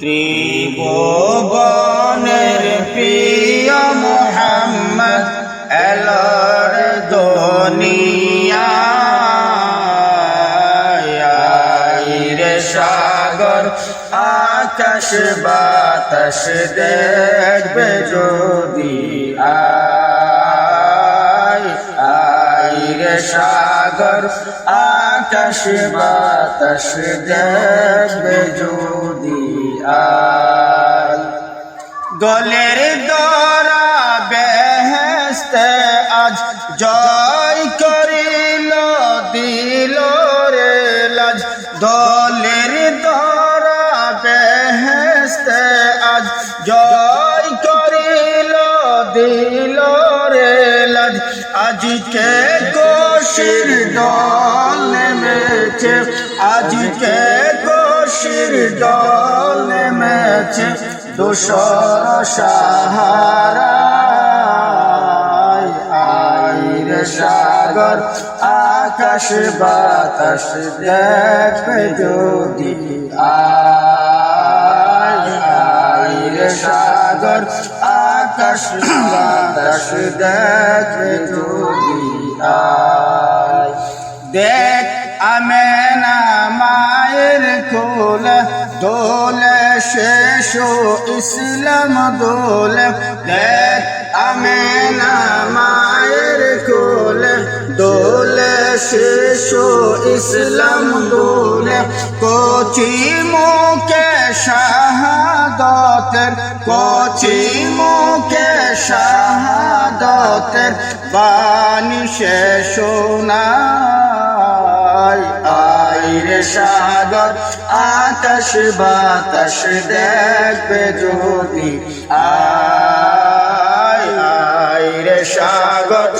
ত্রিভুবনের প্রিয় মোহাম্মদ এলর দুনিয়া। সাগর আকাশ বাতাস দেখবে যদি আয়। আয় রে সাগর, আকাশ বাতাস দেখবে যদি আয়। গলের দরা বেহেস্তে আজ জয় করিল, দিল রে লাজ। দলের দরা বেহেস্তে আজ জয় করিল, দিল রে লাজ। আজকে গোশির দল নেমেছে। আজকে গোশির দল নেমেছে। দোসর সাহারা সাগর, আকাশ বাতাস দেখবে যদি আইর সাগর, আকাশ বাতাস দেখবে যদি আয় দেখ আমেনা মায়ের কোল, দোলে শেষ ইসলাম দোলে। দেখ আমেনা মায়ের কোল, দোলে শেষ ইসলাম দোলে। কচি মুখে শাহাদতের, কচি মুখে শাহাদতের বাণী শেষ নাই। আইরে সাগর, আকাশ বাতাস দেখবে যদি। আয় আইরে সাগর,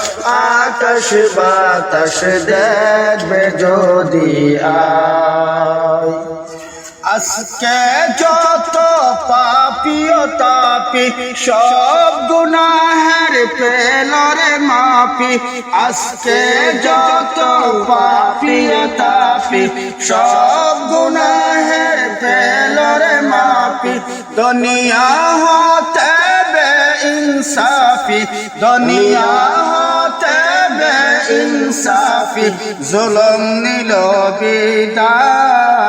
আকাশ বাতাস দেখবে যদি। আয় আজকে যত পাপিও তাপি সব গুনাহের পেলরে মাপি আজকে যত পাপিও তাপি, সব গুনাহের পেলরে মাপি দুনিয়া হতে বে ইনসাফি দুনিয়া হতে বে ইনসাফি জুলম নিল বিদায়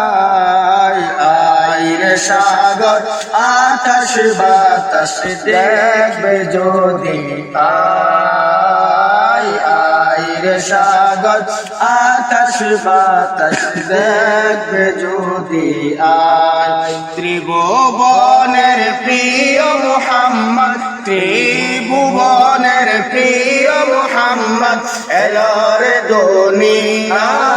সাগর, আকাশ বাতাস দেখবে যদি আয় আইরে সাগর, আকাশ বাতাস দেখবে যদি আয় ত্রিভুবনের প্রিয় মোহাম্মদ, ত্রিভুবনের প্রিয় মোহাম্মদ এলর দুনিয়ায়